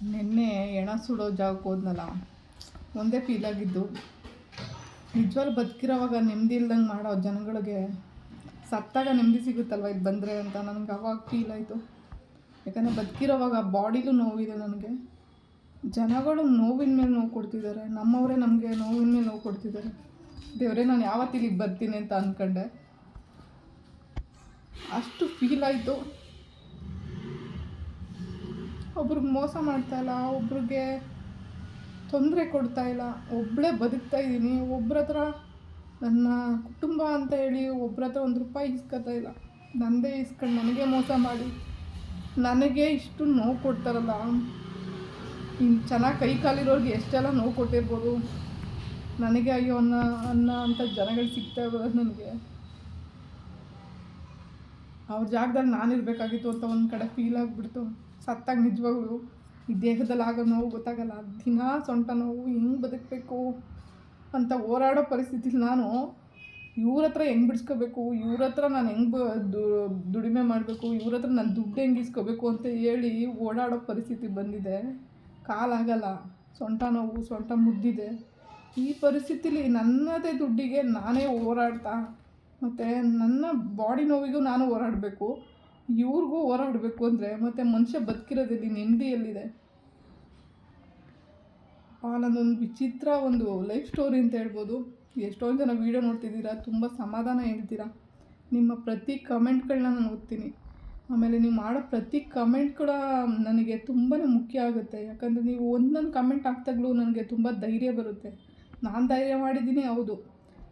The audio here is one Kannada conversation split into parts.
ನಿನ್ನೆ ಎಣ ಸುಡೋ ಜಾಗಕ್ಕೆ ಹೋದ್ನಲ್ಲ, ಒಂದೇ ಫೀಲ್ ಆಗಿದ್ದು. ನಿಜವಾಗ್ಲೂ ಬದುಕಿರೋವಾಗ ನೆಮ್ಮದಿ ಇಲ್ದಂಗೆ ಮಾಡೋ ಜನಗಳಿಗೆ ಸತ್ತಾಗ ನೆಮ್ಮದಿ ಸಿಗುತ್ತಲ್ವ ಇದು ಬಂದರೆ ಅಂತ ನನಗೆ ಅವಾಗ ಫೀಲ್ ಆಯಿತು. ಯಾಕಂದರೆ ಬದುಕಿರೋವಾಗ ಬಾಡಿಲೂ ನೋವಿದೆ ನನಗೆ. ಜನಗಳು ನೋವಿನ ಮೇಲೆ ನೋವು ಕೊಡ್ತಿದ್ದಾರೆ, ನಮ್ಮವರೇ ನಮಗೆ ನೋವಿನ ಮೇಲೆ ನೋವು ಕೊಡ್ತಿದ್ದಾರೆ. ದೇವರೇ, ನಾನು ಯಾವತ್ತಿಲ್ಲಿಗೆ ಬರ್ತೀನಿ ಅಂತ ಅಂದ್ಕೊಂಡೆ ಅಷ್ಟು ಫೀಲ್ ಆಯಿತು. ಒಬ್ರಿಗೆ ಮೋಸ ಮಾಡ್ತಾ ಇಲ್ಲ, ಒಬ್ರಿಗೆ ತೊಂದರೆ ಕೊಡ್ತಾ ಇಲ್ಲ ಒಬ್ಬಳೇ ಬದುಕ್ತಾ ಇದ್ದೀನಿ ಒಬ್ರ ಹತ್ರ ನನ್ನ ಕುಟುಂಬ ಅಂತ ಹೇಳಿ ಒಬ್ರ ಹತ್ರ ಒಂದು ರೂಪಾಯಿ ಇಸ್ಕೊತಾ ಇಲ್ಲ. ನನ್ನದೇ ಇಸ್ಕೊಂಡು ನನಗೆ ಮೋಸ ಮಾಡಿ, ನನಗೆ ಇಷ್ಟು ನೋವು ಕೊಡ್ತಾರಲ್ಲ ಇನ್ನು ಚೆನ್ನಾಗಿ ಕೈ ಕಾಲಿರೋರಿಗೆ ಎಷ್ಟೆಲ್ಲ ನೋವು ಕೊಟ್ಟಿರ್ಬೋದು, ನನಗೆ ಅಯ್ಯೋ ಅನ್ನ ಅನ್ನ ಅಂತ ಜನಗಳು ಸಿಗ್ತಾ ಇರೋದು ನನಗೆ. ಅವ್ರ ಜಾಗದಲ್ಲಿ ನಾನು ಇರಬೇಕಾಗಿತ್ತು ಅಂತ ಒಂದು ಕಡೆ ಫೀಲ್ ಆಗಿಬಿಡ್ತು. ಸತ್ತಾಗ ನಿಜವಾಗ್ಲು ಈ ದೇಹದಲ್ಲಿ ಆಗೋ ನೋವು ಗೊತ್ತಾಗಲ್ಲ. ದಿನ ಸೊಂಟ ನೋವು, ಹೆಂಗೆ ಬದುಕಬೇಕು ಅಂತ ಹೋರಾಡೋ ಪರಿಸ್ಥಿತಿಲಿ ನಾನು ಇವ್ರ ಹತ್ರ ಹೆಂಗೆ ಬಿಡಿಸ್ಕೋಬೇಕು, ಇವ್ರ ಹತ್ರ ನಾನು ಹೆಂಗೆ ದುಡಿಮೆ ಮಾಡಬೇಕು, ಇವ್ರ ಹತ್ರ ನಾನು ದುಡ್ಡು ಹೆಂಗೆ ಇಸ್ಕೋಬೇಕು ಅಂತ ಹೇಳಿ ಓಡಾಡೋ ಪರಿಸ್ಥಿತಿ ಬಂದಿದೆ. ಕಾಲಾಗಲ್ಲ ಸೊಂಟ ನೋವು, ಸೊಂಟ ಮುದ್ದಿದೆ ಈ ಪರಿಸ್ಥಿತಿಲಿ ನನ್ನದೇ ದುಡ್ಡಿಗೆ ನಾನೇ ಹೋರಾಡ್ತಾ ಮತ್ತು ನನ್ನ ಬಾಡಿ ನೋವಿಗೂ ನಾನು ಹೋರಾಡಬೇಕು. ಇವ್ರಿಗೂ ಹೋರಾಡಬೇಕು ಅಂದರೆ ಮತ್ತು ಮನುಷ್ಯ ಬದುಕಿರೋದಿಲ್ಲಿ ನೆಮ್ಮದಿಯಲ್ಲಿದೆ ನನ್ನೊಂದು ವಿಚಿತ್ರ ಒಂದು ಲೈಫ್ ಸ್ಟೋರಿ ಅಂತ ಹೇಳ್ಬೋದು. ಎಷ್ಟೊಂದು ಜನ ವೀಡಿಯೋ ನೋಡ್ತಿದ್ದೀರಾ, ತುಂಬ ಸಮಾಧಾನ ಹೇಳ್ತೀರಾ. ನಿಮ್ಮ ಪ್ರತಿ ಕಮೆಂಟ್ಗಳನ್ನ ನಾನು ಓದ್ತೀನಿ. ಆಮೇಲೆ ನೀವು ಮಾಡೋ ಪ್ರತಿ ಕಮೆಂಟ್ ಕೂಡ ನನಗೆ ತುಂಬಾ ಮುಖ್ಯ ಆಗುತ್ತೆ. ಯಾಕಂದರೆ ನೀವು ಒಂದೊಂದು ಕಮೆಂಟ್ ಹಾಕ್ದಾಗಲೂ ನನಗೆ ತುಂಬ ಧೈರ್ಯ ಬರುತ್ತೆ. ನಾನು ಧೈರ್ಯ ಮಾಡಿದ್ದೀನಿ, ಹೌದು.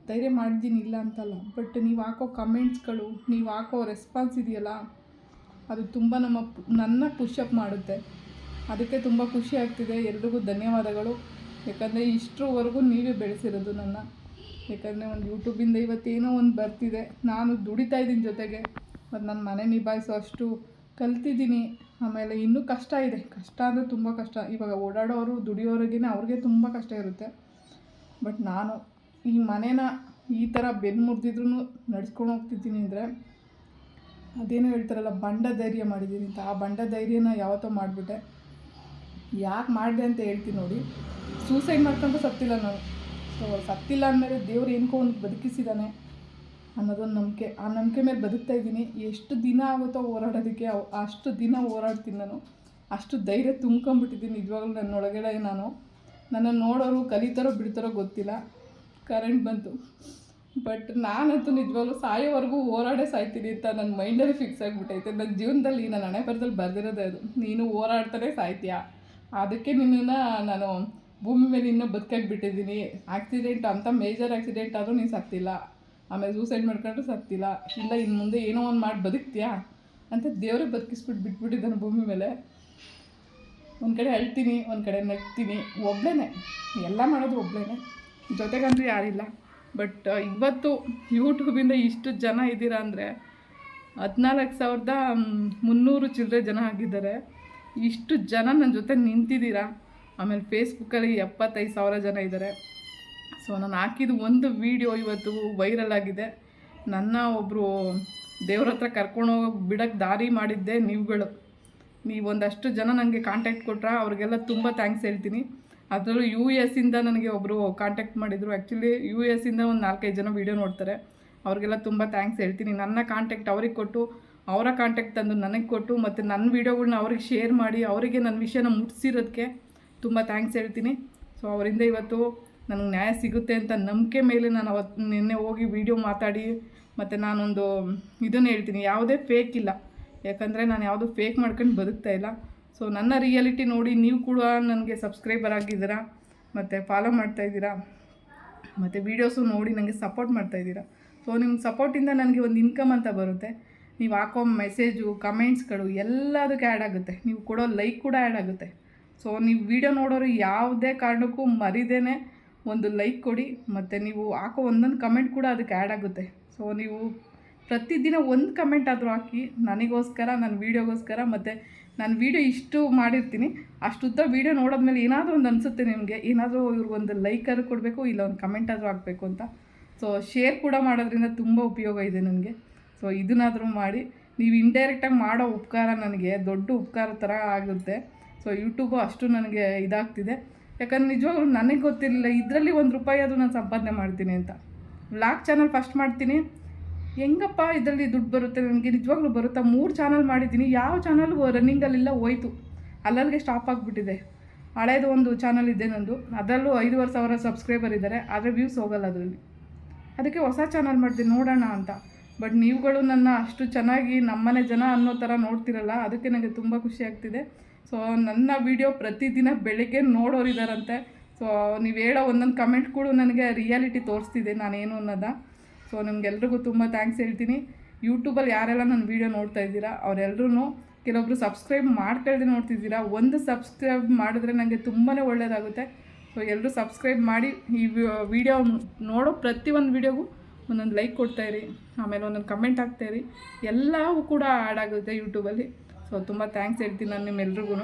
ಧೈರ್ಯ ಮಾಡಿದ್ದೀನಿ ಇಲ್ಲ ಅಂತಲ್ಲ. ಬಟ್ ನೀವು ಹಾಕೋ ಕಮೆಂಟ್ಸ್ಗಳು ನೀವು ಹಾಕೋ ರೆಸ್ಪಾನ್ಸ್ ಇದೆಯಲ್ಲ, ಅದು ತುಂಬ ನಮ್ಮ ನನ್ನ ಪುಷಪ್ ಮಾಡುತ್ತೆ. ಅದಕ್ಕೆ ತುಂಬ ಖುಷಿ ಆಗ್ತಿದೆ. ಎಲ್ರಿಗೂ ಧನ್ಯವಾದಗಳು. ಯಾಕಂದರೆ ಇಷ್ಟರವರೆಗೂ ನೀವೇ ಬೆಳೆಸಿರೋದು ನನ್ನ. ಯಾಕಂದರೆ ಒಂದು ಯೂಟ್ಯೂಬಿಂದ ಇವತ್ತೇನೋ ಒಂದು ಬರ್ತಿದೆ. ನಾನು ದುಡಿತಾ ಇದ್ದೀನಿ ಜೊತೆಗೆ. ಮತ್ತು ನನ್ನ ಮನೆ ನಿಭಾಯಿಸೋ ಅಷ್ಟು ಕಲ್ತಿದ್ದೀನಿ. ಆಮೇಲೆ ಇನ್ನೂ ಕಷ್ಟ ಇದೆ. ಕಷ್ಟ ಅಂದರೆ ತುಂಬ ಕಷ್ಟ. ಇವಾಗ ಓಡಾಡೋರು ದುಡಿಯೋರಿಗೇ ಅವ್ರಿಗೆ ತುಂಬ ಕಷ್ಟ ಇರುತ್ತೆ. ಬಟ್ ನಾನು ಈ ಮನೇನ ಈ ಥರ ಬೆನ್ನು ಮುರಿದಿದ್ರೂ ನಡ್ಸ್ಕೊಂಡು ಹೋಗ್ತಿದ್ದೀನಿ ಅಂದರೆ ಅದೇನೋ ಹೇಳ್ತಾರಲ್ಲ, ಬಂಡ ಧೈರ್ಯ ಮಾಡಿದ್ದೀನಿ. ಅಂತ ಆ ಬಂಡ ಧೈರ್ಯನ ಯಾವತ್ತೋ ಮಾಡಿಬಿಟ್ಟೆ. ಯಾಕೆ ಮಾಡಿದೆ ಅಂತ ಹೇಳ್ತೀನಿ ನೋಡಿ. ಸೂಸೈಡ್ ಮಾಡ್ಕೊಂಡು ಸತ್ತಿಲ್ಲ ನಾನು. ಸೊ ಸತ್ತಿಲ್ಲ ಅಂದಮೇಲೆ ದೇವ್ರು ಏನಕ್ಕೋ ಒಂದು ಬದುಕಿಸಿದ್ದಾನೆ ಅನ್ನೋದೊಂದು ನಂಬಿಕೆ. ಆ ನಂಬಿಕೆ ಮೇಲೆ ಬದುಕ್ತಾ ಇದ್ದೀನಿ. ಎಷ್ಟು ದಿನ ಆಗುತ್ತೋ ಹೋರಾಡೋದಕ್ಕೆ ಅಷ್ಟು ದಿನ ಹೋರಾಡ್ತೀನಿ ನಾನು. ಅಷ್ಟು ಧೈರ್ಯ ತುಂಬ್ಕೊಂಬಿಟ್ಟಿದ್ದೀನಿ ನಿಜವಾಗ್ಲೂ ನನ್ನೊಳಗಡೆ ನಾನು. ನನ್ನನ್ನು ನೋಡೋರು, ಕಲಿತಾರೋ, ಬಿಡ್ತಾರೋ ಗೊತ್ತಿಲ್ಲ. ಕರೆಂಟ್ ಬಂತು. ಬಟ್ ನಾನಂತೂ ನಿಜವಾಗ್ಲೂ ಸಾಯೋವರೆಗೂ ಹೋರಾಡೇ ಸಾಯ್ತೀನಿ ಅಂತ ನನ್ನ ಮೈಂಡಲ್ಲಿ ಫಿಕ್ಸ್ ಆಗಿಬಿಟ್ಟೈತೆ. ನನ್ನ ಜೀವನದಲ್ಲಿ ನನ್ನ ಹಣೆ ಬರದಲ್ಲಿ ಬರೆದಿರೋದೇ ಅದು. ನೀನು ಹೋರಾಡ್ತಾನೆ ಸಾಯ್ತೀಯ? ಅದಕ್ಕೆ ನಿನ್ನನ್ನು ನಾನು ಭೂಮಿ ಮೇಲೆ ಇನ್ನೂ ಬದುಕಾಗಿ ಬಿಟ್ಟಿದ್ದೀನಿ ಆಕ್ಸಿಡೆಂಟ್ ಅಂತ ಮೇಜರ್ ಆಕ್ಸಿಡೆಂಟ್ ಆದರೂ ನೀನು ಸತ್ತಿಲ್ಲ. ಆಮೇಲೆ ಸೂಸೈಡ್ ಮಾಡ್ಕೊಂಡ್ರೆ ಸತ್ತಿಲ್ಲ. ಇಲ್ಲ ಇನ್ನು ಮುಂದೆ ಏನೋ ಒಂದು ಮಾಡಿ ಬದುಕ್ತೀಯಾ? ಅಂತ ದೇವರೇ ಬದುಕಿಸ್ಬಿಟ್ಟು ಬಿಟ್ಬಿಟ್ಟಿದ್ದಾನೆ ಭೂಮಿ ಮೇಲೆ. ಒಂದು ಕಡೆ ಅಳ್ತೀನಿ, ಒಂದು ಕಡೆ ನಗ್ತೀನಿ. ಒಬ್ಳೇ ಎಲ್ಲ ಮಾಡೋದು ಒಬ್ಳೇ ಜೊತೆಗಂತೂ ಯಾರಿಲ್ಲ. ಬಟ್ ಇವತ್ತು ಯೂಟ್ಯೂಬಿಂದ ಇಷ್ಟು ಜನ ಇದ್ದೀರಾ ಅಂದರೆ ಹದಿನಾಲ್ಕು ಸಾವಿರದ ಮುನ್ನೂರು ಚಿಲ್ಲರೆ ಜನ ಆಗಿದ್ದಾರೆ. ಇಷ್ಟು ಜನ ನನ್ನ ಜೊತೆ ನಿಂತಿದ್ದೀರಾ? ಆಮೇಲೆ ಫೇಸ್ಬುಕ್ಕಲ್ಲಿ ಎಪ್ಪತ್ತೈದು ಸಾವಿರ ಜನ ಇದ್ದಾರೆ. ಸೊ ನಾನು ಹಾಕಿದ ಒಂದು ವೀಡಿಯೋ ಇವತ್ತು ವೈರಲ್ ಆಗಿದೆ. ನನ್ನ ಒಬ್ಬರು ದೇವ್ರ ಹತ್ರ ಕರ್ಕೊಂಡು ಹೋಗೋಕೆ ಬಿಡೋಕ್ಕೆ ದಾರಿ ಮಾಡಿದ್ದೆ ನೀವುಗಳು. ನೀವು ಒಂದಷ್ಟು ಜನ ನನಗೆ ಕಾಂಟ್ಯಾಕ್ಟ್ ಕೊಟ್ರ ಅವ್ರಿಗೆಲ್ಲ ತುಂಬ ಥ್ಯಾಂಕ್ಸ್ ಹೇಳ್ತೀನಿ. ಅದರಲ್ಲೂ ಯು ಎಸ್ಸಿಂದ ನನಗೆ ಒಬ್ಬರು ಕಾಂಟ್ಯಾಕ್ಟ್ ಮಾಡಿದರು. ಆ್ಯಕ್ಚುಲಿ ಯು ಎಸ್ಸಿಂದ ಒಂದು ನಾಲ್ಕೈದು ಜನ ವೀಡಿಯೋ ನೋಡ್ತಾರೆ. ಅವ್ರಿಗೆಲ್ಲ ತುಂಬ ಥ್ಯಾಂಕ್ಸ್ ಹೇಳ್ತೀನಿ. ನನ್ನ ಕಾಂಟ್ಯಾಕ್ಟ್ ಅವ್ರಿಗೆ ಕೊಟ್ಟು, ಅವರ ಕಾಂಟ್ಯಾಕ್ಟ್ ತಂದು ನನಗೆ ಕೊಟ್ಟು ಮತ್ತು ನನ್ನ ವೀಡಿಯೋಗಳ್ನ ಅವ್ರಿಗೆ ಶೇರ್ ಮಾಡಿ, ಅವರಿಗೆ ನನ್ನ ವಿಷಯನ ಮುಟ್ಟಿಸಿರೋದಕ್ಕೆ ತುಂಬ ಥ್ಯಾಂಕ್ಸ್ ಹೇಳ್ತೀನಿ. ಸೊ ಅವರಿಂದ ಇವತ್ತು ನನಗೆ ನ್ಯಾಯ ಸಿಗುತ್ತೆ ಅಂತ ನಂಬಿಕೆ ಮೇಲೆ ನಾನು ಅವತ್ತು ನಿನ್ನೆ ಹೋಗಿ ವೀಡಿಯೋ ಮಾತಾಡಿ ಮತ್ತು ನಾನೊಂದು ಇದನ್ನು ಹೇಳ್ತೀನಿ. ಯಾವುದೇ ಫೇಕ್ ಇಲ್ಲ. ಯಾಕಂದರೆ ನಾನು ಯಾವುದು ಫೇಕ್ ಮಾಡ್ಕೊಂಡು ಬದುಕ್ತಾ ಇಲ್ಲ. ಸೊ ನನ್ನ ರಿಯಾಲಿಟಿ ನೋಡಿ ನೀವು ಕೂಡ ನನಗೆ ಸಬ್ಸ್ಕ್ರೈಬರ್ ಆಗಿದ್ದೀರಾ, ಮತ್ತು ಫಾಲೋ ಮಾಡ್ತಾಯಿದ್ದೀರಾ ಮತ್ತು ವೀಡಿಯೋಸು ನೋಡಿ ನನಗೆ ಸಪೋರ್ಟ್ ಮಾಡ್ತಾಯಿದ್ದೀರಾ ಸೊ ನಿಮ್ಮ ಸಪೋರ್ಟಿಂದ ನನಗೆ ಒಂದು ಇನ್ಕಮ್ ಅಂತ ಬರುತ್ತೆ. ನೀವು ಹಾಕೋ ಮೆಸೇಜು ಕಮೆಂಟ್ಸ್ಗಳು ಎಲ್ಲದಕ್ಕೆ ಆ್ಯಡ್ ಆಗುತ್ತೆ. ನೀವು ಕೊಡೋ ಲೈಕ್ ಕೂಡ ಆ್ಯಡ್ ಆಗುತ್ತೆ. ಸೊ ನೀವು ವಿಡಿಯೋ ನೋಡೋರು ಯಾವುದೇ ಕಾರಣಕ್ಕೂ ಮರಿದೇನೆ ಒಂದು ಲೈಕ್ ಕೊಡಿ, ಮತ್ತು ನೀವು ಹಾಕೋ ಒಂದೊಂದು ಕಮೆಂಟ್ ಕೂಡ ಅದಕ್ಕೆ ಆ್ಯಡ್ ಆಗುತ್ತೆ. ಸೊ ನೀವು ಪ್ರತಿದಿನ ಒಂದು ಕಮೆಂಟ್ ಆದರೂ ಹಾಕಿ ನನಗೋಸ್ಕರ ನನ್ನ ವೀಡಿಯೋಗೋಸ್ಕರ, ಮತ್ತು ನಾನು ವೀಡಿಯೋ ಇಷ್ಟು ಮಾಡಿರ್ತೀನಿ. ಅಷ್ಟುದ್ದ ವೀಡಿಯೋ ನೋಡಿದ್ಮೇಲೆ ಏನಾದರೂ ಒಂದು ಅನಿಸುತ್ತೆ ನಿಮಗೆ, ಏನಾದರೂ ಇವ್ರಿಗೊಂದು ಲೈಕಾದ್ರು ಕೊಡಬೇಕು, ಇಲ್ಲ ಒಂದು ಕಮೆಂಟ್ ಆದರೂ ಹಾಕಬೇಕು ಅಂತ. ಸೊ ಶೇರ್ ಕೂಡ ಮಾಡೋದ್ರಿಂದ ತುಂಬ ಉಪಯೋಗ ಇದೆ ನನಗೆ ಸೊ ಇದನ್ನಾದರೂ ಮಾಡಿ, ನೀವು ಇಂಡೈರೆಕ್ಟಾಗಿ ಮಾಡೋ ಉಪಕಾರ ನನಗೆ, ದೊಡ್ಡ ಉಪಕಾರ ಥರ ಆಗುತ್ತೆ. ಸೊ ಯೂಟ್ಯೂಬು ಅಷ್ಟು ನನಗೆ ಇದಾಗ್ತಿದೆ. ಯಾಕಂದ್ರೆ ನಿಜವಾಗ್ಲೂ ನನಗೆ ಗೊತ್ತಿರಲಿಲ್ಲ, ಇದರಲ್ಲಿ ಒಂದು ರೂಪಾಯಿ ಅದು ನಾನು ಸಂಪಾದನೆ ಮಾಡ್ತೀನಿ ಅಂತ. ವ್ಲಾಗ್ ಚಾನಲ್ ಫಸ್ಟ್ ಮಾಡ್ತೀನಿ. ಹೆಂಗಪ್ಪ ಇದರಲ್ಲಿ ದುಡ್ಡು ಬರುತ್ತೆ, ನನಗೆ ನಿಜವಾಗ್ಲೂ ಬರುತ್ತಾ? ಮೂರು ಚಾನಲ್ ಮಾಡಿದ್ದೀನಿ, ಯಾವ ಚಾನಲ್ ರನ್ನಿಂಗಲ್ಲೆಲ್ಲ ಹೋಯ್ತು. ಅಲ್ಲಲ್ಲಿಗೆ ಸ್ಟಾಪ್ ಆಗಿಬಿಟ್ಟಿದೆ. ಹಳೇದು ಒಂದು ಚಾನಲ್ ಇದೆ ನಂದು. ಅದರಲ್ಲೂ ಐದುವರೆ ಸಾವಿರ ಸಬ್ಸ್ಕ್ರೈಬರ್ ಇದ್ದಾರೆ, ಆದರೆ ವ್ಯೂಸ್ ಹೋಗಲ್ಲ ಅದರಲ್ಲಿ. ಅದಕ್ಕೆ ಹೊಸ ಚಾನಲ್ ಮಾಡಿದೆ ನೋಡೋಣ ಅಂತ. ಬಟ್ ನೀವುಗಳು ನನ್ನ ಅಷ್ಟು ಚೆನ್ನಾಗಿ ನಮ್ಮನೆ ಜನ ಅನ್ನೋ ಥರ ನೋಡ್ತಿರಲ್ಲ, ಅದಕ್ಕೆ ನನಗೆ ತುಂಬ ಖುಷಿ ಆಗ್ತಿದೆ. ಸೊ ನನ್ನ ವಿಡಿಯೋ ಪ್ರತಿದಿನ ಬೆಳಗ್ಗೆ ನೋಡೋರಿದ್ದಾರಂತೆ ಸೊ ನೀವು ಹೇಳೋ ಒಂದೊಂದು ಕಮೆಂಟ್ ಕೂಡ ನನಗೆ ರಿಯಾಲಿಟಿ ತೋರಿಸ್ತಿದೆ ನಾನೇನು ಅನ್ನೋದ. ಸೊ ನಿಮ್ಗೆಲ್ರಿಗೂ ತುಂಬ ಥ್ಯಾಂಕ್ಸ್ ಹೇಳ್ತೀನಿ. ಯೂಟ್ಯೂಬಲ್ಲಿ ಯಾರೆಲ್ಲ ನನ್ನ ವೀಡಿಯೋ ನೋಡ್ತಾ ಇದ್ದೀರಾ ಅವರೆಲ್ಲರೂ ಕೆಲವೊಬ್ರು ಸಬ್ಸ್ಕ್ರೈಬ್ ಮಾಡ್ಕೊಳ್ದೆ ನೋಡ್ತಿದ್ದೀರಾ, ಒಂದು ಸಬ್ಸ್ಕ್ರೈಬ್ ಮಾಡಿದ್ರೆ ನನಗೆ ತುಂಬಾ ಒಳ್ಳೆಯದಾಗುತ್ತೆ ಸೊ ಎಲ್ಲರೂ ಸಬ್ಸ್ಕ್ರೈಬ್ ಮಾಡಿ ಈ ವಿಡಿಯೋ ನೋಡೋ ಪ್ರತಿಯೊಂದು ವೀಡಿಯೋಗೂ ಒಂದೊಂದು ಲೈಕ್ ಕೊಡ್ತಾಯಿರಿ ಆಮೇಲೆ ಒಂದೊಂದು ಕಮೆಂಟ್ ಹಾಕ್ತಾಯಿರಿ ಎಲ್ಲವೂ ಕೂಡ ಆ್ಯಡ್ ಆಗುತ್ತೆ ಯೂಟ್ಯೂಬಲ್ಲಿ ಸೊ ತುಂಬ ಥ್ಯಾಂಕ್ಸ್ ಹೇಳ್ತೀನಿ ನಾನು ನಿಮ್ಮೆಲ್ರಿಗೂ